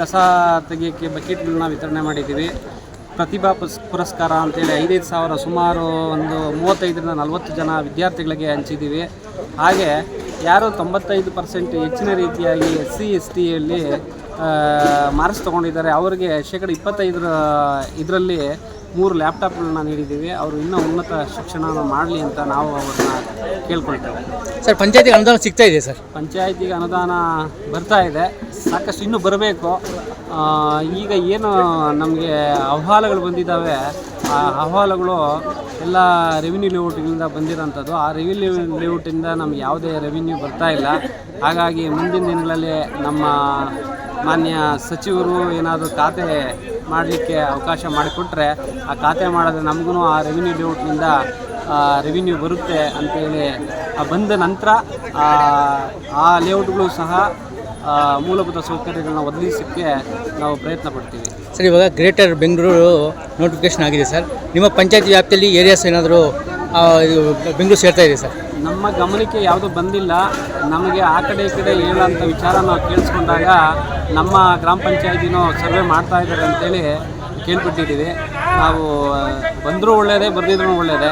ಕಸ ತೆಗಿಯೋಕ್ಕೆ ಬಕೆಟ್ಗಳನ್ನ ವಿತರಣೆ ಮಾಡಿದ್ದೀವಿ. ಪ್ರತಿಭಾ ಪುಸ್ ಪುರಸ್ಕಾರ ಅಂತೇಳಿ ಐದೈದು ಸಾವಿರ ಸುಮಾರು ಒಂದು ಮೂವತ್ತೈದರಿಂದ ನಲವತ್ತು ಜನ ವಿದ್ಯಾರ್ಥಿಗಳಿಗೆ ಹಂಚಿದ್ದೀವಿ. ಹಾಗೆ ಯಾರು ತೊಂಬತ್ತೈದು ಪರ್ಸೆಂಟ್ ಹೆಚ್ಚಿನ ರೀತಿಯಾಗಿ ಎಸ್ ಸಿ ಎಸ್ ಟಿಯಲ್ಲಿ ಮಾರ್ಕ್ಸ್ ತೊಗೊಂಡಿದ್ದಾರೆ. ಅವರಿಗೆ ಶೇಕಡ ಇಪ್ಪತ್ತೈದರ ಇದರಲ್ಲಿ ಮೂರು ಲ್ಯಾಪ್ಟಾಪ್ಗಳನ್ನ ನೀಡಿದ್ದೀವಿ. ಅವರು ಇನ್ನೂ ಉನ್ನತ ಶಿಕ್ಷಣ ಮಾಡಲಿ ಅಂತ ನಾವು ಅವ್ರನ್ನ ಕೇಳ್ಕೊಳ್ತೇವೆ. ಸರ್ ಪಂಚಾಯತಿಗೆ ಅನುದಾನ ಸಿಗ್ತಾ ಇದೆ ಸರ್? ಪಂಚಾಯತಿಗೆ ಅನುದಾನ ಬರ್ತಾ ಇದೆ. ಸಾಕಷ್ಟು ಇನ್ನೂ ಬರಬೇಕು. ಈಗ ಏನು ನಮಗೆ ಅಹವಾಲುಗಳು ಬಂದಿದ್ದಾವೆ ಆ ಅಹವಾಲುಗಳು ಎಲ್ಲ ರೆವಿನ್ಯೂ ಲೇಔಟ್ಗಳಿಂದ ಬಂದಿರೋಂಥದ್ದು. ಆ ರೆವಿನ್ಯೂ ಲೇಔಟಿಂದ ನಮ್ಗೆ ಯಾವುದೇ ರೆವಿನ್ಯೂ ಬರ್ತಾ ಇಲ್ಲ. ಹಾಗಾಗಿ ಮುಂದಿನ ದಿನಗಳಲ್ಲಿ ನಮ್ಮ ಮಾನ್ಯ ಸಚಿವರು ಏನಾದರೂ ಖಾತೆ ಮಾಡಲಿಕ್ಕೆ ಅವಕಾಶ ಮಾಡಿಕೊಟ್ರೆ ಆ ಖಾತೆ ಮಾಡಿದ್ರೆ ನಮಗೂ ಆ ರೆವಿನ್ಯೂ ಲೇಔಟ್ನಿಂದ ರೆವಿನ್ಯೂ ಬರುತ್ತೆ ಅಂತೇಳಿ ಬಂದ ನಂತರ ಆ, ಲೇಔಟ್ಗಳು ಸಹ ಮೂಲಭೂತ ಸೌಕರ್ಯಗಳನ್ನ ಒದಗಿಸೋಕ್ಕೆ ನಾವು ಪ್ರಯತ್ನ ಪಡ್ತೀವಿ. ಸರ್ ಇವಾಗ ಗ್ರೇಟರ್ ಬೆಂಗಳೂರು ನೋಟಿಫಿಕೇಶನ್ ಆಗಿದೆ ಸರ್. ನಿಮ್ಮ ಪಂಚಾಯತ್ ವ್ಯಾಪ್ತಿಯಲ್ಲಿ ಏರಿಯಾಸ್ ಏನಾದರೂ ಬೆಂಗಳೂರು ಸೇರ್ತಾ ಇದೆ ಸರ್? ನಮ್ಮ ಗಮನಕ್ಕೆ ಯಾವುದೂ ಬಂದಿಲ್ಲ. ನಮಗೆ ಆ ಕಡೆ ಈ ಕಡೆ ಹೇಳೋಂಥ ವಿಚಾರ ನಾವು ಕೇಳಿಸ್ಕೊಂಡಾಗ ನಮ್ಮ ಗ್ರಾಮ ಪಂಚಾಯತಿನೂ ಸರ್ವೆ ಮಾಡ್ತಾ ಇದ್ದಾರೆ ಅಂತೇಳಿ ಕೇಳ್ಬಿಟ್ಟಿದ್ದೀವಿ ನಾವು ಬಂದರೂ ಒಳ್ಳೆಯದೇ ಬರೆದಿದ್ರೂ ಒಳ್ಳೆಯದೇ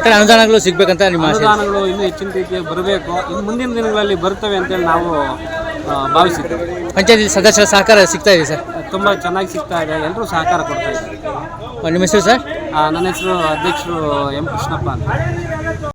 ಒಟ್ಟಾರೆ ಅನುದಾನಗಳು ಸಿಗಬೇಕಂತ ನಿಮ್ಮ ಆಸೆ. ಅನುದಾನಗಳು ಇನ್ನೂ ಹೆಚ್ಚಿನ ರೀತಿಯಾಗಿ ಬರಬೇಕು. ಇನ್ನು ಮುಂದಿನ ದಿನಗಳಲ್ಲಿ ಬರ್ತವೆ ಅಂತೇಳಿ ನಾವು ಆ, ಭಾವಿಸಿದ್ದೇವೆ. ಪಂಚಾಯತಿ ಸದಸ್ಯರ ಸಹಕಾರ ಸಿಗ್ತಾ ಇದೆ ಸರ್? ತುಂಬ ಚೆನ್ನಾಗಿ ಸಿಗ್ತಾ ಇದೆ. ಎಲ್ಲರೂ ಸಹಕಾರ ಕೊಡ್ತಾ ಇದ್ದಾರೆ. ನಿಮ್ಮ ಹೆಸರು ಸರ್? ನನ್ನ ಹೆಸರು ಅಧ್ಯಕ್ಷರು ಎಂ ಕೃಷ್ಣಪ್ಪ ಅಂತ.